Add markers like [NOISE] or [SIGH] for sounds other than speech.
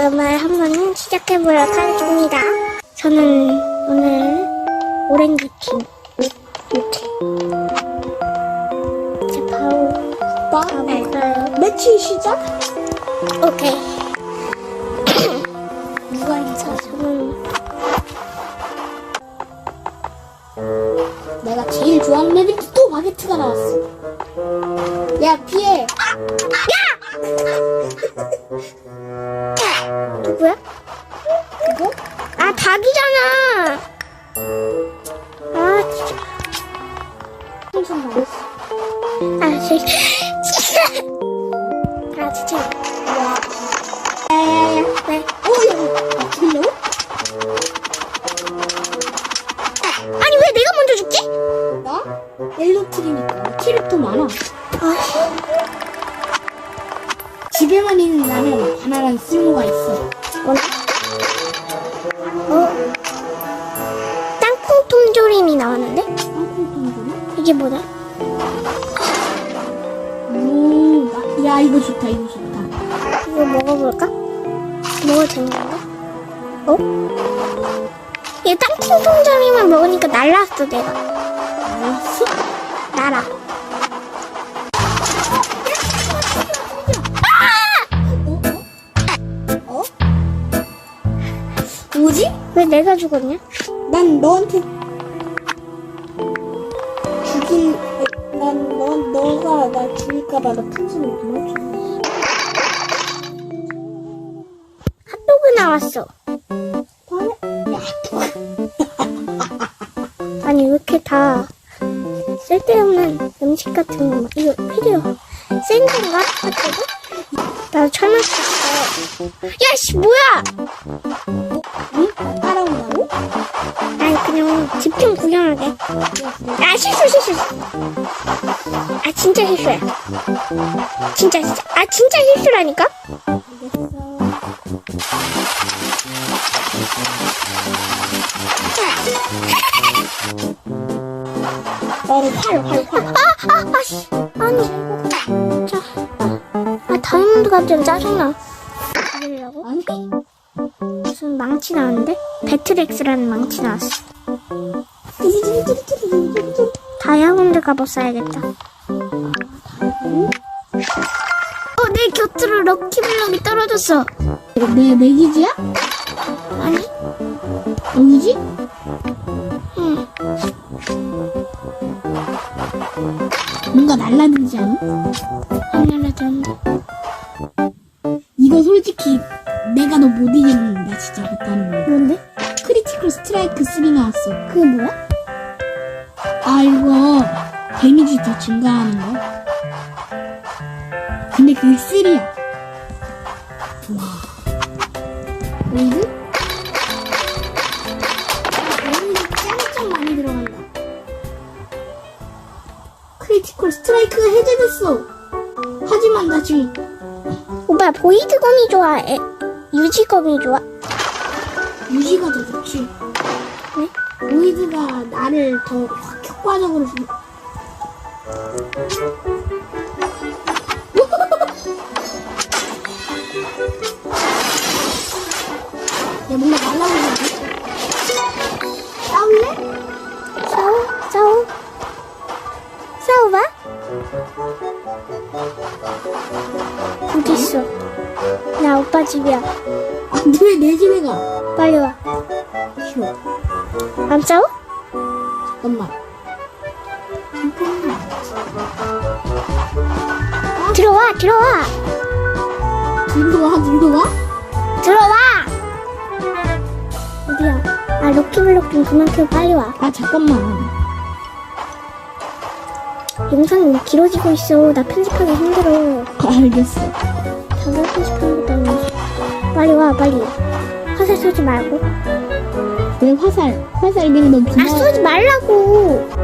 그러면 한번 시작해보도록 하겠습니다. 저는 오늘 오렌지 팀. 이렇게. 이제 바로 가볼까요? 매치 시작? 오케이. [COUGHS] 누가 인사? 저는 내가 제일 좋아하는 레벨트 또 바게트가 나왔어. 야 피해. 누 구야? 그거? 아, 닭이잖아! 아, 진짜. 아, 진짜. 아, 진짜. 야. 야야야. 야. 아 들려? 아니, 왜 내가 먼저 죽지? 나? 옐로트리니까 캐릭터 많아. 아, 집에만 있는 나는 하나란 쓸모가 있어. 뭐나? 어? 땅콩 통조림이 나왔는데? 이게 뭐다? 오, 나- 야 이거 좋다 이거 좋다. 이거 먹어볼까? 먹어도 되는 건가? 어? 이 땅콩 통조림을 먹으니까 날랐어, 내가. 알았어? 날아. 뭐지? 왜 내가 죽었냐? 난 너한테 죽일 난넌 너가 나 죽일까봐 나 풍선을 도망쳐. 핫도그 나왔어. 야 [LAUGHS] 아니, 왜 이렇게 다 쓸데없는 음식 같은 거. 막- 이거 필요. 센 건가? 핫도그? 나 철맞췄어. 야, 씨, 뭐야! 그냥 집 좀 구경하게. 아, 실수, 실수. 아, 진짜 실수야. 진짜, 진짜. 아, 진짜 실수라니까? 활. 아, 아, 아, 씨. 아니, 자. 아, 다이아몬드 갑자기 짜증나. 죽이려고? 아니? 무슨 망치 나왔는데? 배트렉스라는 망치 나왔어. 다이아몬드 갑옷 써야겠다. 어, 내 곁으로 럭키블럭이 떨어졌어. 내, 내 기지야? 아니? 여기지? 응. 뭔가 날라들지 않아? 안 날라드는데. 이거 솔직히 너 못 이겼는데 진짜 못하는 거. 뭔데? 크리티컬 스트라이크 3 나왔어. 그게 뭐야? 아 이거 데미지 더 증가하는 거. 근데 그게 3야. 와. 레이드? 데미지 짱짱 많이 들어간다. 크리티컬 스트라이크가 해제됐어. 하지만 나 지금 오빠, 보이드검이 좋아? 에, 유지검이 좋아? 유지가 더 좋지. 네? 보이드가 나를 더확 효과적으로 주... 야, 뭔가 날라오지 싸울래? 싸워? 싸워? 싸워봐? 어딨어? 나 오빠 집이야. 안 돼, 내 집에 가. 빨리 와. 싫어. 안 싸워? 잠깐만. 잠깐만. 들어와, 들어와, 들어와, 들어와? 들어와! 어디야? 아, 럭키블럭 좀 그만 켜, 빨리 와. 아, 잠깐만. 영상이 길어지고 있어. 나 편집하기 힘들어. 알겠어. 자기가 편집하는 것도 아니면서. 빨리 와, 빨리. 화살 쏘지 말고. 왜 화살? 화살 내가 너 아. 쏘지 말라고!